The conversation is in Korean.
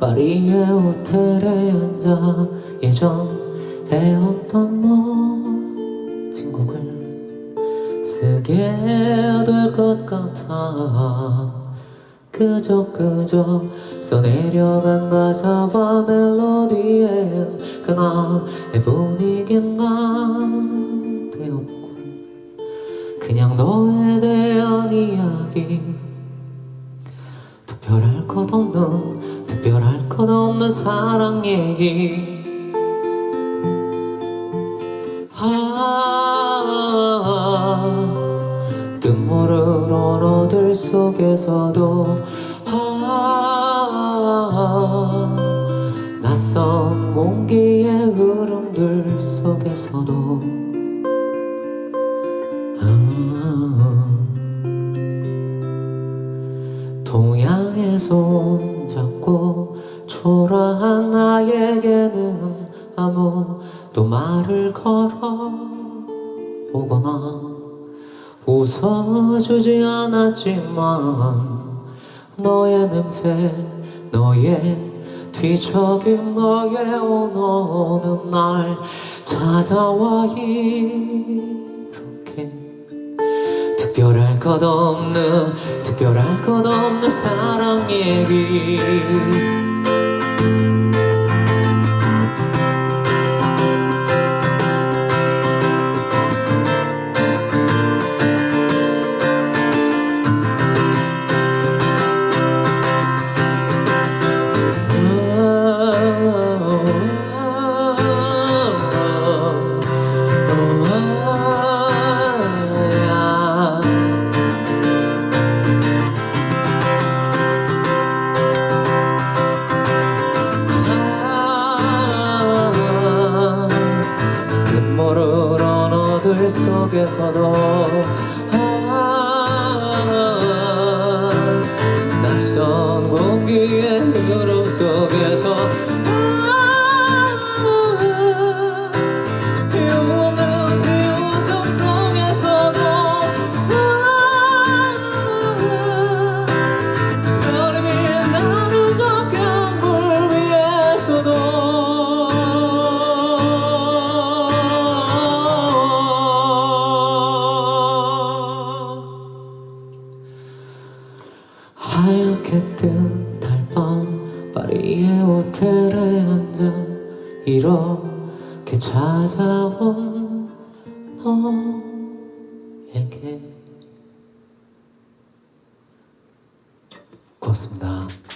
파리의 호텔에 앉아 예전에 없던 멋진 곡을 쓰게 될 것 같아. 그저 그저 써내려간 가사와 멜로디엔 그날의 분위기는 난데 없고 그냥 너에 대한 이야기 것 없는 특별할 것 없는 사랑 얘기. 아 뜻모를 언어들 속에서도 아 낯선 공기의 흐름들 속에서도. 아 손 잡고 초라한 나에게는 아무도 말을 걸어 오거나 웃어주지 않았지만 너의 냄새 너의 뒤척임 너의 언어는 날 찾아와 이렇게 특별할 것 없는 특별할 것 없는 사랑 얘기 들 속에서도 하얗게 뜬 달밤 파리의 호텔에 앉아 이렇게 찾아온 너에게 고맙습니다.